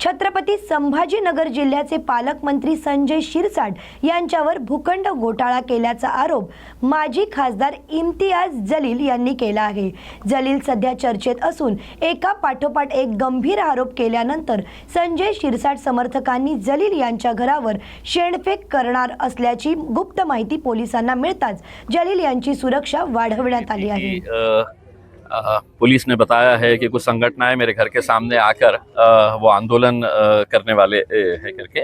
छत्रपती संभाजीनगर जिल्ह्याचे पालकमंत्री संजय शिरसाट यांच्यावर भूखंड घोटाळा केल्याचा आरोप माजी खासदार इम्तियाज जलील यांनी केला आहे. जलील सध्या चर्चेत असून एका पाठोपाठ एक गंभीर आरोप केल्यानंतर संजय शिरसाट समर्थकांनी जलील यांच्या घरावर शेणफेक करणार असल्याची गुप्त माहिती पोलिसांना मिळताच जलील यांची सुरक्षा वाढवण्यात आली आहे. पुलिस ने बताया है कि कुछ संगठनाएँ मेरे घर के सामने आकर वो आंदोलन करने वाले है करके।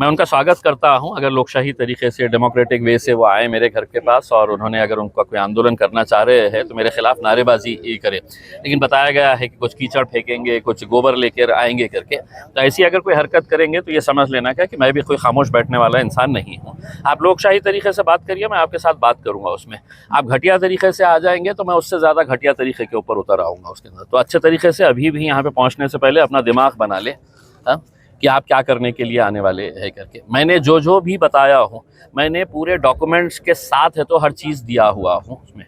मैं उनका स्वागत करता हूँ। अगर लोकशाही तरीके से, डेमोक्रेटिक वे से वो आए मेरे घर के पास और उन्होंने अगर उनका कोई आंदोलन करना चाह रहे हैं तो मेरे खिलाफ नारेबाजी करें। लेकिन बताया गया है कि कुछ कीचड़ फेंकेंगे, कुछ गोबर लेकर आएँगे करके। तो ऐसी अगर कोई हरकत करेंगे तो ये समझ लेना क्या कि मैं भी कोई खामोश बैठने वाला इंसान नहीं हूँ। आप लोकशाही तरीके से बात करिए, मैं आपके साथ बात करूँगा उसमें। आप घटिया तरीके से आ जाएँगे तो मैं उससे ज़्यादा घटिया तरीके के ऊपर उतर आऊँगा उसके अंदर। तो अच्छे तरीके से अभी भी यहाँ पे पहुँचने से पहले अपना दिमाग बना ले हाँ, कि आप क्या करने के लिए आने वाले है करके। मैंने जो जो भी बताया हूँ मैंने पूरे डॉक्यूमेंट्स के साथ है तो हर चीज़ दिया हुआ हूँ उसमें।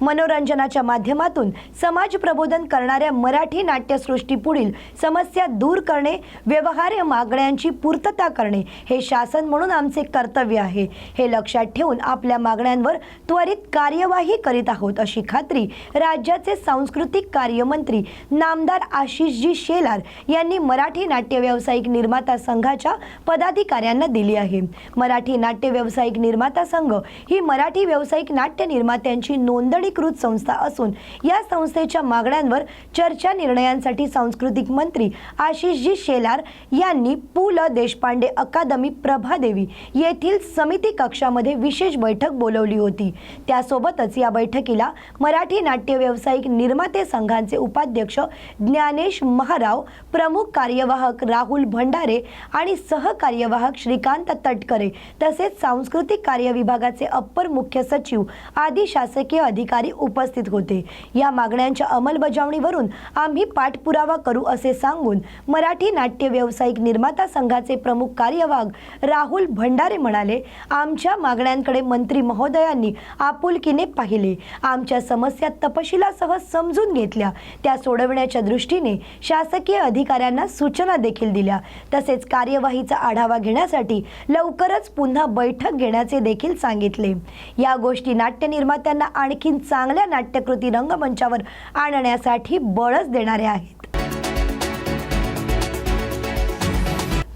मनोरंजनाच्या माध्यमातून समाज प्रबोधन करणाऱ्या मराठी नाट्यसृष्टी पुढील समस्या दूर करणे व्यवहार्य मागण्यांची पूर्तता करणे हे शासन म्हणून आमचे कर्तव्य आहे. हे लक्षात ठेवून आपल्या मागण्यांवर त्वरित कार्यवाही करीत आहोत अशी खात्री राज्याचे सांस्कृतिक कार्यमंत्री नामदार आशिषजी शेलार यांनी मराठी नाट्य व्यावसायिक निर्माता संघाच्या पदाधिकाऱ्यांना दिली आहे. मराठी नाट्य व्यावसायिक निर्माता संघ ही मराठी व्यावसायिक नाट्य निर्मात्यांची नोंदणी अधिकृत संस्था असून या संस्थेच्या मागण्यांवर चर्चा निर्णयांसाठी सांस्कृतिक मंत्री आशिषजी शेलार यांनी पु ल देशपांडे अकादमी प्रभादेवी येथील समिती कक्षामध्ये विशेष बैठक बोलवली होती. त्यासोबतच या बैठकीला मराठी नाट्य व्यावसायिक निर्माते संघांचे उपाध्यक्ष ज्ञानेश महाराव प्रमुख कार्यवाहक राहुल भंडारे आणि सहकार्यवाहक श्रीकांत तटकरे तसेच सांस्कृतिक कार्य विभागाचे अप्पर मुख्य सचिव आदी शासकीय अधिकारी उपस्थित होते. या मागण्यांच्या अंमलबजावणीवरून आम्ही पाठपुरावा करू असे सांगून मराठी नाट्य व्यावसायिक निर्माता संघाचे प्रमुख कार्यवाग राहुल भंडारे म्हणाले आमच्या मागण्यांकडे मंत्री महोदयांनी आपुलकीने पाहिले. आमच्या समस्या तपशिलासह समजून घेतल्या. त्या सोडवण्याच्या दृष्टीने शासकीय अधिकाऱ्यांना सूचना देखील दिल्या. तसेच कार्यवाहीचा आढावा घेण्यासाठी लवकरच पुन्हा बैठक घेण्याचे देखील सांगितले. या गोष्टी नाट्य निर्मात्यांना आणखीन चांगल्या नाट्यकृती रंगमंचावर आणण्यासाठी बळच देणारे आहेत.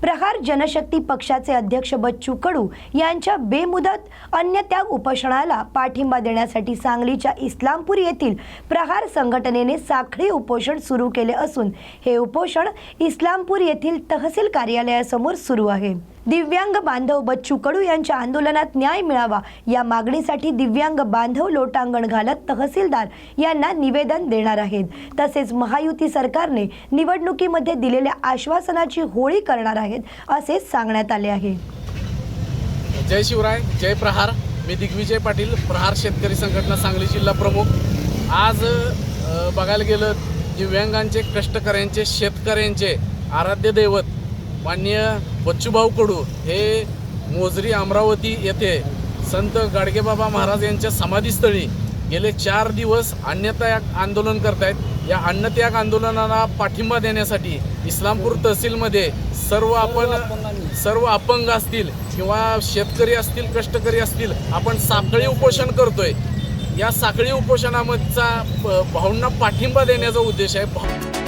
प्रहार जनशक्ती पक्षाचे अध्यक्ष बच्चू कडू यांच्या बेमुदत अन्यत्याग उपोषणाला पाठिंबा देण्यासाठी सांगलीच्या इस्लामपूर येथील प्रहार संघटनेने साखळी उपोषण सुरू केले असून हे उपोषण इस्लामपूर येथील तहसील कार्यालयासमोर सुरू आहे. दिव्यांग बांधव बच्चू कडू यांच्या आंदोलनात न्याय मिळावा या मागणीसाठी दिव्यांग बांधव लोटांगण घालत तहसीलदार यांना निवेदन देणार आहेत. तसेच महायुती सरकारने निवडणुकीमध्ये दिलेल्या आश्वासनाची होळी करणार आहेत असे सांगण्यात आले आहे. जय शिवराय जय प्रहार. मी दिग्विजय पाटील प्रहार शेतकरी संघटना सांगली जिल्हा प्रमुख. आज बघायला गेलं दिव्यांगांचे कष्टकऱ्यांचे शेतकऱ्यांचे आराध्य दैवत माननीय बच्चूभाऊ कडू हे मोजरी अमरावती येथे संत गाडगेबाबा महाराज यांच्या समाधीस्थळी गेले चार दिवस अन्नत्याग आंदोलन करतायत. या अन्नत्याग आंदोलनाला पाठिंबा देण्यासाठी इस्लामपूर तहसीलमध्ये सर्व आपण सर्व अपंग असतील किंवा शेतकरी असतील कष्टकरी असतील आपण साखळी उपोषण करतोय. या साखळी उपोषणामधचा प- भाऊंना पाठिंबा देण्याचा उद्देश आहे.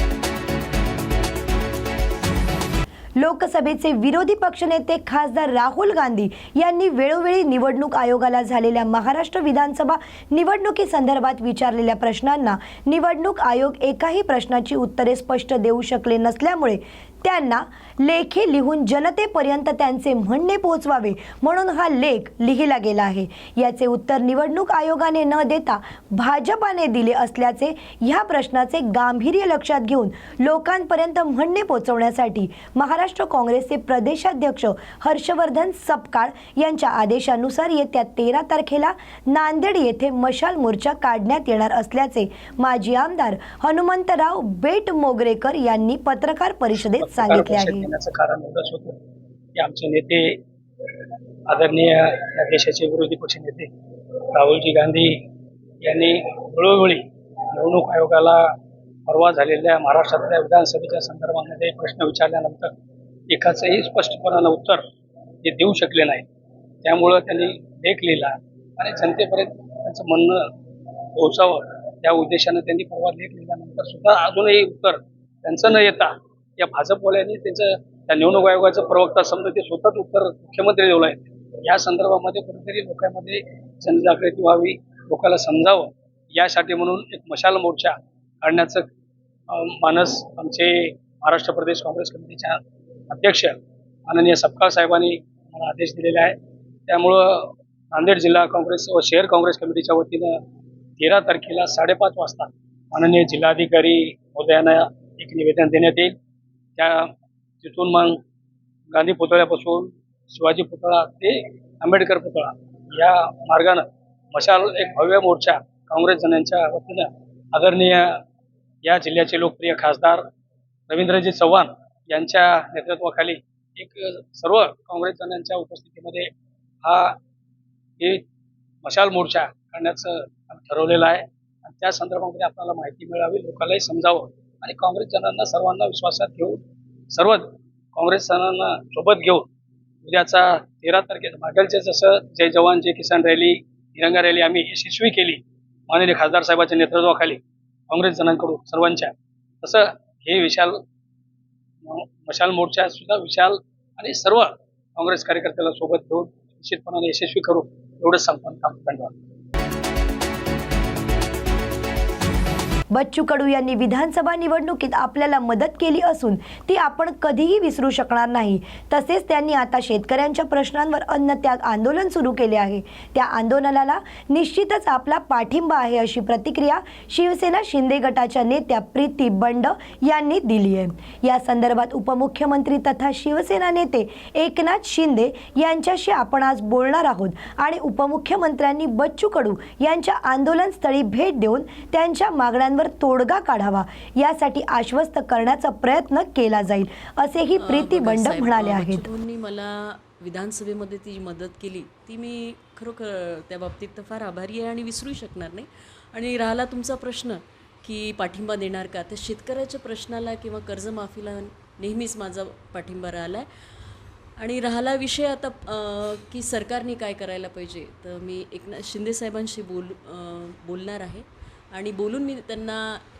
लोकसभेचे विरोधी पक्षनेते खासदार राहुल गांधी यांनी वेळोवेळी निवडणूक आयोगाला झालेल्या महाराष्ट्र विधानसभा निवडणुकीसंदर्भात विचारलेल्या प्रश्नांना निवडणूक आयोग एकाही प्रश्नाची उत्तरे स्पष्ट देऊ शकले नसल्यामुळे त्यांना लेखी लिहून जनतेपर्यंत त्यांचे म्हणणे पोहोचवावे म्हणून हा लेख लिहिला गेला आहे. याचे उत्तर निवडणूक आयोगाने न देता भाजपाने दिले असल्याचे ह्या प्रश्नाचे गांभीर्य लक्षात घेऊन लोकांपर्यंत म्हणणे पोहोचवण्यासाठी महाराष्ट्र काँग्रेसचे प्रदेशाध्यक्ष हर्षवर्धन सपकाळ यांच्या आदेशानुसार येत्या तेरा तारखेला नांदेड येथे मशाल मोर्चा काढण्यात येणार असल्याचे माजी आमदार हनुमंतराव बेट मोगरेकर यांनी पत्रकार परिषदेत सांगितले आहे. देण्याचं कारण एवढंच होतं की आमचे नेते आदरणीय या देशाचे विरोधी पक्ष नेते राहुलजी गांधी यांनी वेळोवेळी निवडणूक आयोगाला परवा झालेल्या महाराष्ट्रातल्या विधानसभेच्या संदर्भामध्ये प्रश्न विचारल्यानंतर एकाचंही स्पष्टपणानं उत्तर ते देऊ शकले नाही. त्यामुळं त्यांनी लेख लिहिला आणि जनतेपर्यंत त्यांचं म्हणणं पोहोचावं त्या उद्देशानं त्यांनी परवा लेख लिहिल्यानंतर सुद्धा अजूनही उत्तर त्यांचं न येता या भाजपवाल्यांनी त्याचं त्या निवडणूक आयोगाचं प्रवक्ता समजा ते स्वतःच उत्तर मुख्यमंत्री देऊ आहे या संदर्भामध्ये कुठेतरी लोकांमध्ये जनजागृती व्हावी लोकांना समजावं यासाठी म्हणून एक मशाल मोर्चा काढण्याचं मानस आमचे महाराष्ट्र प्रदेश काँग्रेस कमिटीच्या अध्यक्ष माननीय सपकाळ साहेबांनी मला आदेश दिलेले आहे. त्यामुळं नांदेड जिल्हा काँग्रेस व शहर काँग्रेस कमिटीच्या वतीनं तेरा तारखेला साडेपाच वाजता माननीय जिल्हाधिकारी महोदयांना एक निवेदन देण्यात येईल. त्या तिथून मग गांधी पुतळ्यापासून शिवाजी पुतळा ते आंबेडकर पुतळा या मार्गानं मशाल एक भव्य मोर्चा काँग्रेस जणांच्या वतीनं आदरणीय या जिल्ह्याचे लोकप्रिय खासदार रवींद्रजी चव्हाण यांच्या नेतृत्वाखाली एक सर्व काँग्रेस जणांच्या उपस्थितीमध्ये हा हे मशाल मोर्चा करण्याचं ठरवलेलं आहे. आणि त्या संदर्भामध्ये आपल्याला माहिती मिळावी लोकांनाही समजावं. आणि काँग्रेस जणांना सर्वांना विश्वासात घेऊन सर्व काँग्रेस जणांना सोबत घेऊन म्हणजे उद्याचा तेरा तारखेला मागेलचे जसं जय जवान जय किसान रॅली तिरंगा रॅली आम्ही यशस्वी केली माननीय खासदार साहेबांच्या नेतृत्वाखाली काँग्रेस जणांकडून सर्वांच्या तसं हे विशाल मशाल मोर्चा सुद्धा विशाल आणि सर्व काँग्रेस कार्यकर्त्याला सोबत घेऊन निश्चितपणाने यशस्वी करू एवढंच संपन्न काम धन्यवाद बच्चू कडू यांनी विधानसभा निवडणुकीत आपल्याला मदत केली असून ती आपण कधीही विसरू शकणार नाही. तसेच त्यांनी आता शेतकऱ्यांच्या प्रश्नांवर अन्नत्याग आंदोलन सुरू केले आहे. त्या आंदोलनाला निश्चितच आपला पाठिंबा आहे अशी प्रतिक्रिया शिवसेना शिंदे गटाच्या नेत्या प्रीती बंड यांनी दिली आहे. या संदर्भात उपमुख्यमंत्री तथा शिवसेना नेते एकनाथ शिंदे यांच्याशी आपण आज बोलणार आहोत आणि उपमुख्यमंत्र्यांनी बच्चू कडू यांच्या आंदोलनस्थळी भेट देऊन त्यांच्या मागण्यांवर तोडगा काढावा यासाठी आश्वस्त करण्याचा प्रयत्न केला जाईल असेही प्रीती बंड म्हणाले आहेत. मला विधानसभेमध्ये ती मदत केली. ती मी खरोखर त्या बाबतीत तर फार आभारी आहे आणि विसरू शकणार नाही. आणि राहिला तुमचा प्रश्न की पाठिंबा देणार का? तर शेतकऱ्याच्या प्रश्नाला किंवा कर्जमाफीला नेहमीच माझा पाठिंबा राहिला आहे आणि राहिला विषय आता की सरकारने काय करायला पाहिजे? तर मी एकनाथ शिंदेसाहेबांशी बोल बोलणार आहे. आणि बोलून मी त्यांना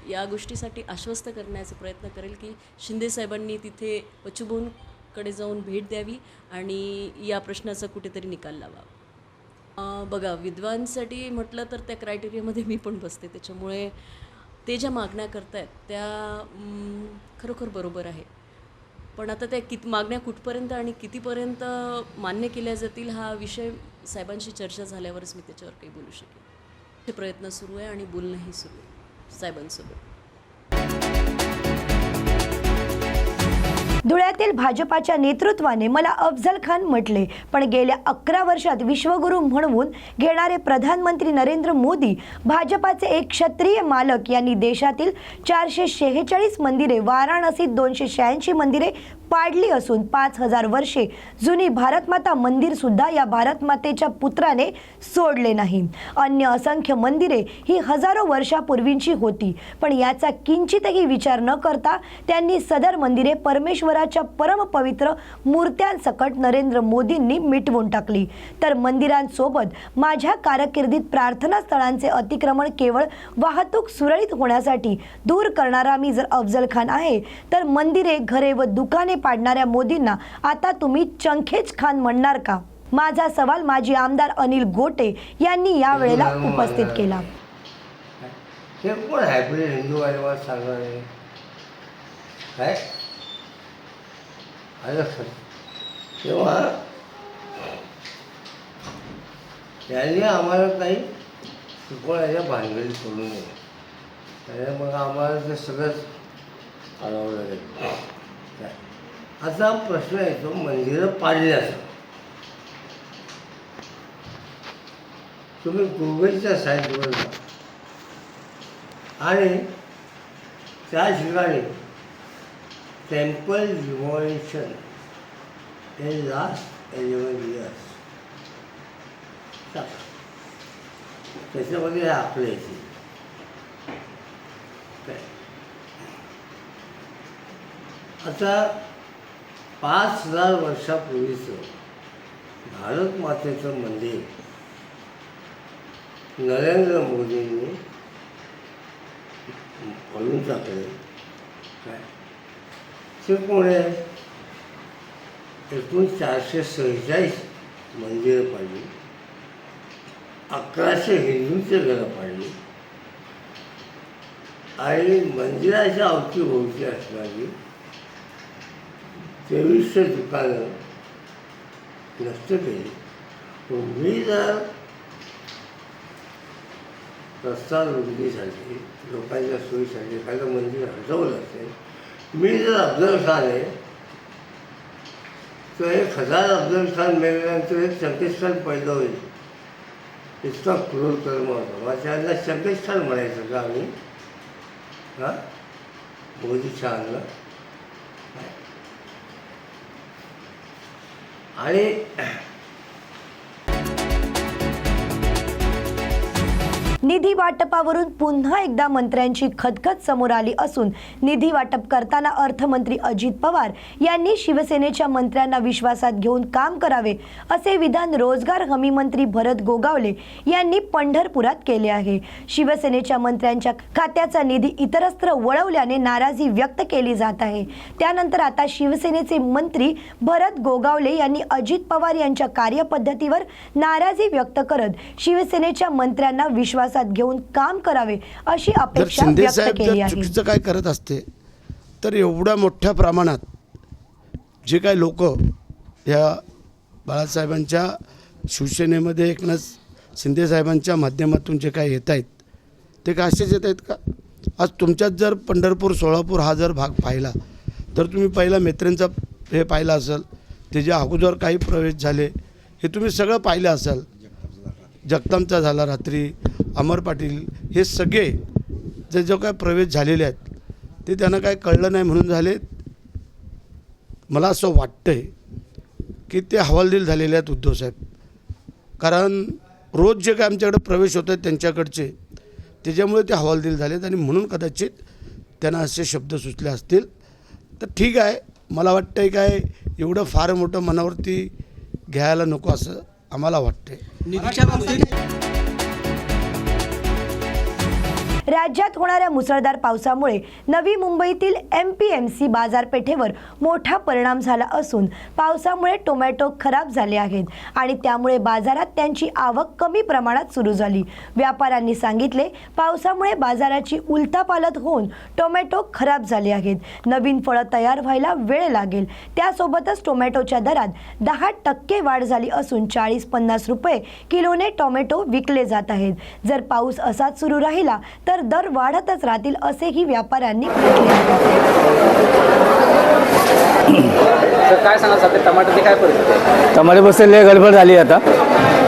या गोष्टीसाठी आश्वस्त करण्याचा प्रयत्न करेल की शिंदेसाहेबांनी तिथे बच्चूभाऊंकडे जाऊन भेट द्यावी आणि या प्रश्नाचा कुठेतरी निकाल लावा. बघा विद्वांसाठी म्हटलं तर त्या क्रायटेरियामध्ये मी पण बसते. त्याच्यामुळे ते ज्या मागण्या करतायत त्या खरोखर बरोबर आहे. पण आता त्या कित मागण्या कुठपर्यंत आणि कितीपर्यंत मान्य केल्या जातील हा विषय साहेबांशी चर्चा झाल्यावरच मी त्याच्यावर काही बोलू शकेन. हे प्रयत्न सुरू आहे आणि बोलणंही सुरू आहे. साहेबांसोबत. धुळ्यातील भाजपाच्या नेतृत्वाने मला अफजल खान म्हटले पण गेल्या अकरा वर्षात विश्वगुरू म्हणवून घेणारे प्रधानमंत्री नरेंद्र मोदी भाजपाचे एक क्षत्रिय मालक यांनी देशातील चारशे शेहेचाळीस मंदिरे वाराणसीत दोनशे शहाऐंशी मंदिरे पाडली असून पाच हजार वर्षे जुनी भारतमाता मंदिर सुद्धा या भारतमातेच्या पुत्राने सोडले नाही. अन्य असंख्य मंदिरे ही हजारो वर्षापूर्वींची होती पण याचा किंचितही विचार न करता त्यांनी सदर मंदिरे परमेश्वराच्या परमपवित्र मूर्त्यांसकट नरेंद्र मोदींनी मिटवून टाकली. तर मंदिरांसोबत माझ्या कारकिर्दीत प्रार्थना स्थळांचे अतिक्रमण केवळ वाहतूक सुरळीत होण्यासाठी दूर करणारा मी जर अफजल खान आहे तर मंदिरे घरे व दुकाने पाडणाऱ्या मोदींना आता तुम्ही चंखेज खान म्हणणार का? माझा सवाल माजी आमदार अनिल गोटे यांनी यावेळेला उपस्थित केला. हे कोण हायब्रिड हिंदू वादवाद सांगणारे काय? आलं तेव्हा त्यांनी आम्हाला काही शिकवण्याच्या भानगडी सोडू नये त्याने मग आम्हाला ते सगळंच अडवलं काय? आता प्रश्न येतो मंदिरं पाडल्याचा तुम्ही गुगलच्या साईटवर जा. आणि त्या ठिकाणी टेम्पल रिव्हॉल्युशन हे लास्ट एलेवन इयर्स त्याच्यामध्ये हे आपले आता पाच हजार वर्षापूर्वीचं भारत मातेचं मंदिर नरेंद्र मोदींनी फळून टाकले. काय? ते कोण आहे एकूण चारशे सेहेचाळीस मंदिरं पाडली अकराशे हिंदूंचे घरं पाडली आणि मंदिराच्या अवतीभोवती असणारी तेवीसशे दुकानं नष्ट केली तुम्ही जर रस्ता रुंदीसाठी लोकांच्या सोयीसाठी एखादं मंदिर हटवलं असेल मी जर अफजल खान आहे तर एक हजार अफजल खान मेल्यानंतर एक शंकेश पैदा होईल. इतका क्रूर कर्म होता. मग त्यांना म्हणायचं का आम्ही हां? मोदी छानला आणि निधी वाटपावरून पुन्हा एकदा मंत्र्यांची खदखद समोर आली असून निधी वाटप करताना अर्थमंत्री अजित पवार यांनी शिवसेनेच्या मंत्र्यांना विश्वासात घेऊन काम करावे असे विधान रोजगार हमी मंत्री भरत गोगावले यांनी पंढरपुरात केले आहे. शिवसेनेच्या मंत्र्यांच्या खात्याचा निधी इतरत्र वळवल्याने नाराजी व्यक्त केली जात आहे. त्यानंतर आता शिवसेनेचे मंत्री भरत गोगावले यांनी अजित पवार यांच्या कार्यपद्धतीवर नाराजी व्यक्त करत शिवसेनेच्या मंत्र्यांना विश्वास विश्वासात घेऊन काम करावे अशी अपेक्षा व्यक्त केली आहे. चुकीचं काय करत असते तर एवढ्या मोठ्या प्रमाणात जे काही लोक ह्या बाळासाहेबांच्या शिवसेनेमध्ये एकनाथ शिंदे साहेबांच्या माध्यमातून जे काही येत आहेत ते काय असेच येत आहेत का? आज तुमच्यात जर पंढरपूर सोलापूर हा जर भाग पाहिला तर तुम्ही पहिला मेत्रेंचा हे पाहिलं असेल त्याच्या अगोदर काही प्रवेश झाले हे तुम्ही सगळं पाहिलं असाल जगतामचा झाला रात्री अमर पाटील हे सगळे जे जो काय प्रवेश झालेले आहेत ते त्यांना काय कळलं नाही म्हणून झाले. मला असं वाटतं आहे की ते हवालदिल झालेले आहेत उद्धवसाहेब कारण रोज जे काय आमच्याकडे प्रवेश होत आहेत त्यांच्याकडचे त्याच्यामुळे ते हवालदिल झालेत आणि म्हणून कदाचित त्यांना असे शब्द सुचले असतील. तर ठीक आहे मला वाटतं आहे काय एवढं फार मोठं मनावरती घ्यायला नको असं आम्हाला वाटतंय राज्यात होणाऱ्या मुसळधार पावसामुळे नवी मुंबईतील एम पी एम सी बाजारपेठेवर मोठा परिणाम झाला असून पावसामुळे टोमॅटो खराब झाले आहेत आणि त्यामुळे बाजारात त्यांची आवक कमी प्रमाणात सुरू झाली. व्यापाऱ्यांनी सांगितले पावसामुळे बाजाराची उलथापालत होऊन टोमॅटो खराब झाले आहेत. नवीन फळं तयार व्हायला वेळ लागेल. त्यासोबतच टोमॅटोच्या दरात दहा टक्के वाढ झाली असून चाळीस पन्नास रुपये किलोने टोमॅटो विकले जात आहेत. जर पाऊस असाच सुरू राहिला तर दर वाढतच राहतील असेही व्यापाऱ्यांनी म्हटले आहे. तर काय सांगा सध्या टमाट्याची काय परिस्थिती टमाटे बसते लय गडबड झाली आता.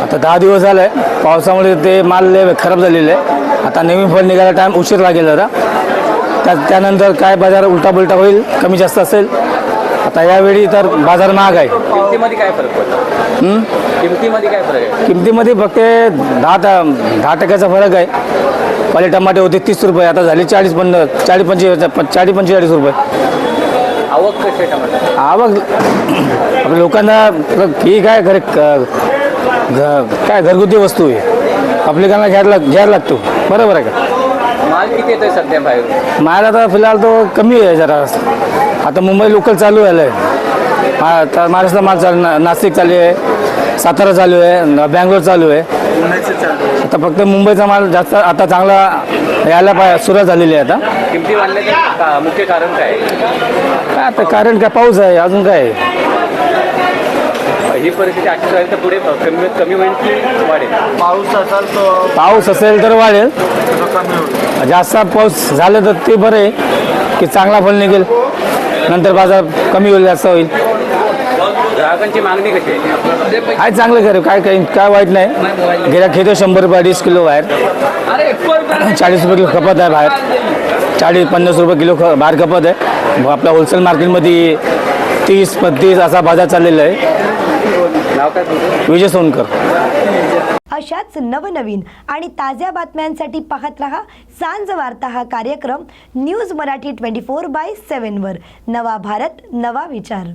आता दहा दिवस झालं पावसामुळे ते माल लय खराब झालेले आहे. आता नवीन फळ निघायला टाईम उशीर लागेल त्या त्यानंतर काय बाजार उलटा पुलटा होईल कमी जास्त असेल. आता यावेळी तर बाजार महाग आहे. किमतीमध्ये काय फरक पडतो? हं? किमतीमध्ये काय फरक आहे? किमतीमध्ये फक्त दहा दहा टक्क्याचा फरक आहे. पहिले टमाटे होते तीस रुपये आता झाले चाळीस पन्नास चाळीस पंचेचाळीस चाळीस पंचेचाळीस रुपये. आवक कशी आहे टमाटर आवक आपल्या लोकांना ठीक आहे घर घ- काय घरगुती वस्तू आहे. पब्लिकांना घ्यायला घ्यायला लागतो. बरोबर आहे का? माल किती येतोय सध्या बाहेर? माल आता फिलहाल तो कमी आहे जरा. आता मुंबई लोकल चालू झालं आहे मा आता महाराष्ट्र माल चालू ना नाशिक चालू आहे सातारा चालू आहे न- बँगलोर चालू आहे. आता फक्त मुंबईचा माल जास्त आता चांगला यायला पाय सुरुवात झालेली आहे आता. किमती का- मुख्य कारण काय? आहे? काय आता कारण काय पाऊस आहे अजून काय आहे? ही परिस्थिती अशीच राहील तर पुढे कमी कमी होईल की वाढेल? पाऊस असेल तर वाढेल. जास्त पाऊस झालं तर ते बरं आहे की चांगला फळ निघेल. नंतर बाजार कमी होईल जास्त होईल. ग्राहकांची मागणी कशी आहे? आहे चांगलं खरं. काय काही काय वाईट नाही. गेल्या खेतो शंभर रुपये अडीच किलो बाहेर. चाळीस रुपये किलो खपत आहे बाहेर. चाळीस पन्नास रुपये किलो ख बाहेर खपत आहे. आपल्या होलसेल मार्केटमध्ये तीस पस्तीस असा बाजार चाललेला आहे. विजय सोनकर. अशाच नवनवीन आणि ताज्या बातम्यांसाठी पाहत रहा सांज वार्ता हा कार्यक्रम news Marathi twenty four by सेवनवर नवा भारत नवा विचार.